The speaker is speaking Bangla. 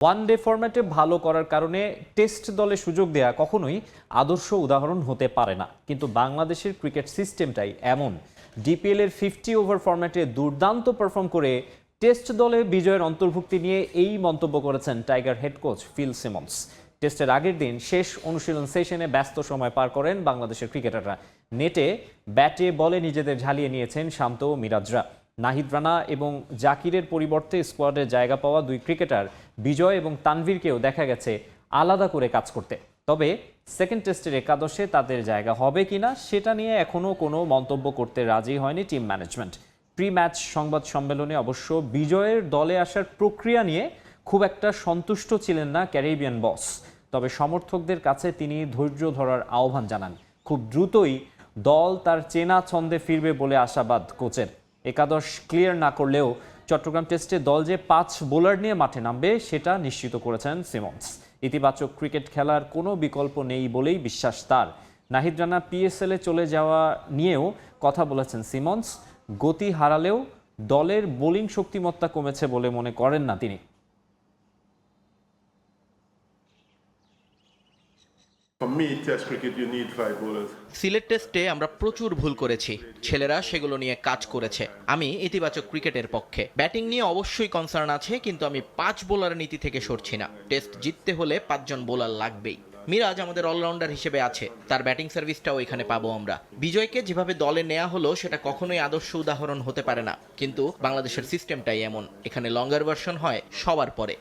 ওয়ান ডে ফরম্যাটে ভালো করার কারণে টেস্ট দলে সুযোগ দেয়া কখনোই আদর্শ উদাহরণ হতে পারে না। কিন্তু বাংলাদেশের ক্রিকেট সিস্টেমটাই এমন। ডিপিএল এর ফিফটি ওভার ফরম্যাটে দুর্দান্ত পারফর্ম করে টেস্ট দলে বিজয়ের অন্তর্ভুক্তি নিয়ে এই মন্তব্য করেছেন tiger head coach Phil Simmons টেস্টের আগের দিন শেষ অনুশীলন সেশনে ব্যস্ত সময় পার করেন বাংলাদেশের ক্রিকেটাররা নেটে ব্যাটে বলে নিজেদের ঝালিয়ে নিয়েছেন শান্ত মিরাজরা। নাহিদ রানা এবং জাকিরের পরিবর্তে স্কোয়াডে জায়গা পাওয়া দুই ক্রিকেটার বিজয় এবং তানভীরকেও দেখা গেছে আলাদা করে কাজ করতে। তবে সেকেন্ড টেস্টের একাদশে তাদের জায়গা হবে কিনা সেটা নিয়ে এখনও কোনো মন্তব্য করতে রাজি হয়নি টিম ম্যানেজমেন্ট প্রি ম্যাচ সংবাদ সম্মেলনে অবশ্য বিজয়ের দলে আসার প্রক্রিয়া নিয়ে খুব একটা সন্তুষ্ট ছিলেন না ক্যারিবিয়ান বস। তবে সমর্থকদের কাছে তিনি ধৈর্য ধরার আহ্বান জানান। খুব দ্রুতই দল তার চেনা ছন্দে ফিরবে বলে আশাবাদ কোচের। একাদশ ক্লিয়ার না করলেও চট্টগ্রাম টেস্টে দল যে পাঁচ বোলার নিয়ে মাঠে নামবে, সেটা নিশ্চিত করেছেন সিমন্স। ইতিবাচক ক্রিকেট খেলার কোনো বিকল্প নেই বলেই বিশ্বাস তার। নাহিদ রানা পিএসএলে চলে যাওয়া নিয়েও কথা বলেছেন সিমন্স। গতি হারালেও দলের বোলিং শক্তিমত্তা কমেছে বলে মনে করেন না তিনি। সিলেট টেস্টে আমরা প্রচুর ভুল করেছি। ছেলেরা সেগুলো নিয়ে কাজ করেছে। আমি ইতিবাচক ক্রিকেটের পক্ষে। ব্যাটিং নিয়ে অবশ্যই কনসার্ন আছে কিন্তু আমি পাঁচ বোলার নীতি থেকে সরছি না। টেস্ট জিততে হলে পাঁচজন বোলার লাগবেই। মিরাজ আমাদের অলরাউন্ডার হিসেবে আছে। তার ব্যাটিং সার্ভিসটাও এখানে পাবো আমরা। বিজয়কে যেভাবে দলে নেওয়া হলো সেটা কখনোই আদর্শ উদাহরণ হতে পারে না। কিন্তু বাংলাদেশের সিস্টেমটাই এমন। এখানে লঙ্গার ভার্সন হয় সবার পরে।